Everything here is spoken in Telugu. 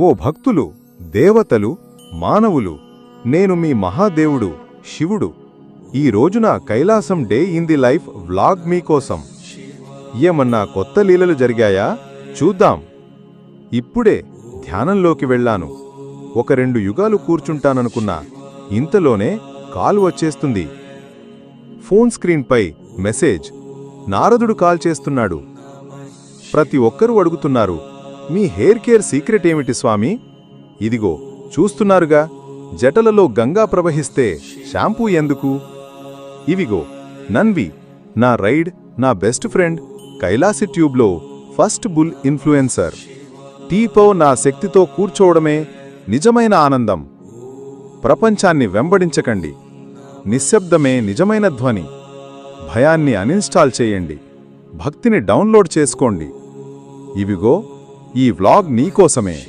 ఓ భక్తులు దేవతలు మానవులు నేను మీ మహాదేవుడు శివుడు. ఈ రోజున Kailasam day in the life vlog మీకోసం ఏమన్నా కొత్త లీలలు జరిగాయా? చూద్దాం. ఇప్పుడే ధ్యానంలోకి వెళ్ళాను. ఒక రెండు యుగాలు కూర్చుంటాననుకున్నా ఇంతలోనే కాల్ వచ్చేస్తుంది. ఫోన్ స్క్రీన్పై మెసేజ్. నారదుడు కాల్ చేస్తున్నాడు. ప్రతి ఒక్కరూ అడుగుతున్నారు మీ హెయిర్ కేర్ సీక్రెట్ ఏమిటి స్వామి? ఇదిగో చూస్తున్నారుగా జటలలో గంగా ప్రవహిస్తే షాంపూ ఎందుకు? ఇవిగో నన్వి నా రైడ్ నా బెస్ట్ ఫ్రెండ్ కైలాసి ట్యూబ్లో ఫస్ట్ బుల్ ఇన్ఫ్లుయెన్సర్. టీపో నా శక్తితో కూర్చోవడమే నిజమైన ఆనందం. ప్రపంచాన్ని వెంబడించకండి. నిశ్శబ్దమే నిజమైన ధ్వని. భయాన్ని అన్ఇన్స్టాల్ చేయండి. భక్తిని డౌన్లోడ్ చేసుకోండి. ఇవిగో ఈ వ్లాగ్ నీకోసమే